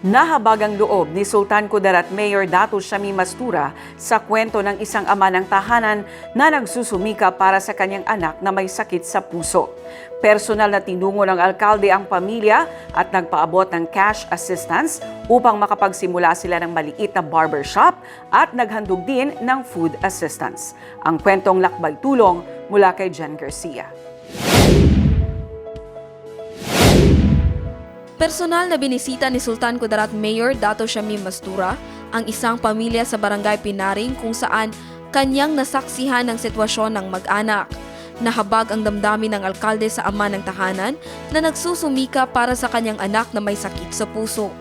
Nahabag ang loob ni Sultan Kudarat Mayor Dato Shami Mastura sa kwento ng isang ama ng tahanan na nagsusumika para sa kanyang anak na may sakit sa puso. Personal na tinungo ng alkalde ang pamilya at nagpaabot ng cash assistance upang makapagsimula sila ng maliit na barbershop at naghandog din ng food assistance. Ang kwentong lakbay tulong mula kay Jen Garcia. Personal na binisita ni Sultan Kudarat Mayor Dato Shamim Mastura ang isang pamilya sa barangay Pinaring kung saan kanyang nasaksihan ang sitwasyon ng mag-anak. Nahabag ang damdamin ng alkalde sa ama ng tahanan na nagsusumika para sa kanyang anak na may sakit sa puso.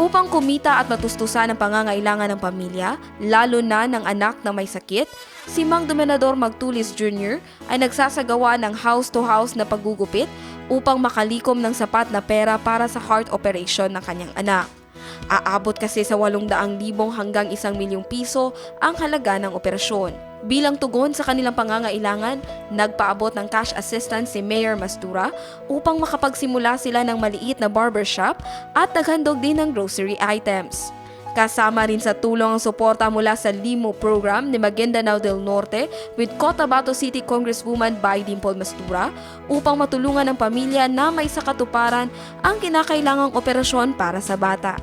Upang kumita at matustusan ang pangangailangan ng pamilya, lalo na ng anak na may sakit, si Mang Dominador Magtulis Jr. ay nagsasagawa ng house-to-house na paggugupit upang makalikom ng sapat na pera para sa heart operation ng kanyang anak. Aabot kasi sa 800,000 hanggang 1 milyong piso ang halaga ng operasyon. Bilang tugon sa kanilang pangangailangan, nagpaabot ng cash assistance si Mayor Mastura upang makapagsimula sila ng maliit na barbershop at naghandog din ng grocery items. Kasama rin sa tulong ang suporta mula sa Limo program ni Maguindanao del Norte with Cotabato City Congresswoman Bai Dimple Mastura upang matulungan ang pamilya na may sakatuparan ang kinakailangang operasyon para sa bata.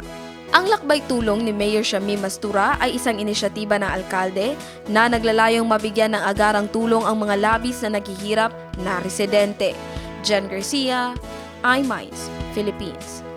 Ang lakbay tulong ni Mayor Shami Mastura ay isang inisyatiba ng alkalde na naglalayong mabigyan ng agarang tulong ang mga labis na naghihirap na residente. Jen Garcia, iMinds, Philippines.